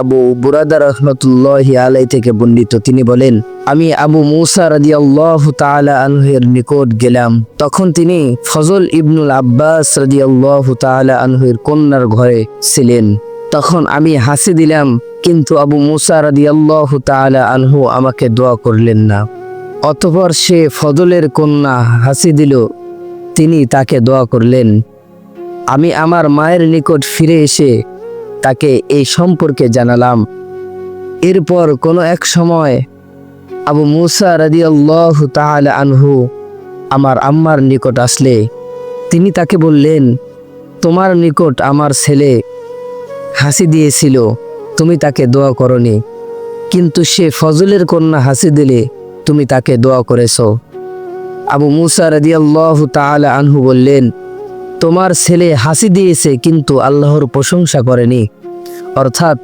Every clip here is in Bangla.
আবু বুরাদা রহমতুল্লাহ আলাই থেকে বর্ণিত। তিনি বলেন, আমি আবু মুসা রাদি আল্লাহ তালা আনহের নিকট গেলাম। তখন তিনি ফজল ইবনুল আব্বাস রাদি আল্লাহ তালা আনহের কন্যার ঘরে ছিলেন। তখন আমি হাসি দিলাম, কিন্তু আবু মুসা রাদি আল্লাহ তালা আনহু আমাকে দোয়া করলেন না। অতপর সে ফজলের কন্যা হাসি দিল, তিনি তাকে দোয়া করলেন, আমি আমার মায়ের নিকট ফিরে এসে তাকে এই সম্পর্কে জানালাম। এরপর কোনো এক সময় আবু মুসা রাদিয়াল্লাহ তাআলা আনহু আমার আম্মার নিকট আসলে। তিনি তাকে বললেন, তোমার নিকট আমার ছেলে হাসি দিয়েছিল, তুমি তাকে দোয়া করনি। কিন্তু সে ফজলের কন্যা হাসি দিলে, তুমি তাকে দোয়া করেছ। আবু মুসা রাদিয়াল্লাহ তাআলা আনহু বললেন তোমার ছেলে হাসি দিয়েছে, কিন্তু আল্লাহর প্রশংসা করেনি। অর্থাৎ,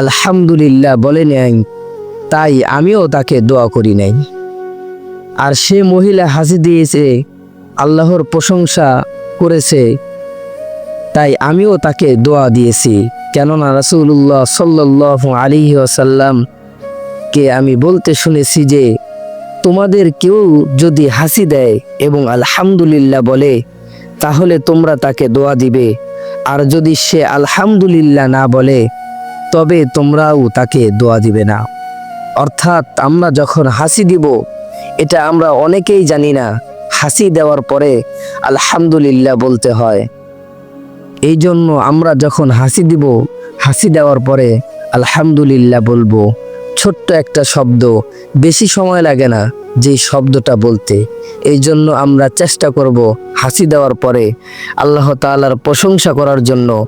আলহামদুলিল্লাহ বলে নেয় তাই আমিও তাকে দোয়া করি নাই। আর সে মহিলা হাসি দিয়েছে, আল্লাহর প্রশংসা করেছে, তাই আমিও তাকে দোয়া দিয়েছি। কেননা রাসূলুল্লাহ সাল্লাহ আলী আসাল্লাম কে আমি বলতে শুনেছি যে, তোমাদের কেউ যদি হাসি দেয় এবং আলহামদুলিল্লাহ বলে তাহলে তোমরা তাকে দোয়া দিবে। আর যদি সে আলহামদুলিল্লাহ না বলে, তবে তোমরাও তাকে দোয়া দিবে না। অর্থাৎ আমরা যখন হাসি দিব, এটা আমরা অনেকেই জানি না, হাসি দেওয়ার পরে আলহামদুলিল্লাহ বলতে হয়। এই জন্য আমরা যখন হাসি দিব, হাসি দেওয়ার পরে আলহামদুলিল্লাহ বলব। ছোট্ট একটা শব্দ। বেশি সময় লাগে না যে শব্দটা বলতে। এই জন্য আমরা চেষ্টা করব হাসি দেওয়ার পরে আল্লাহ তাআলার প্রশংসা করার জন্য।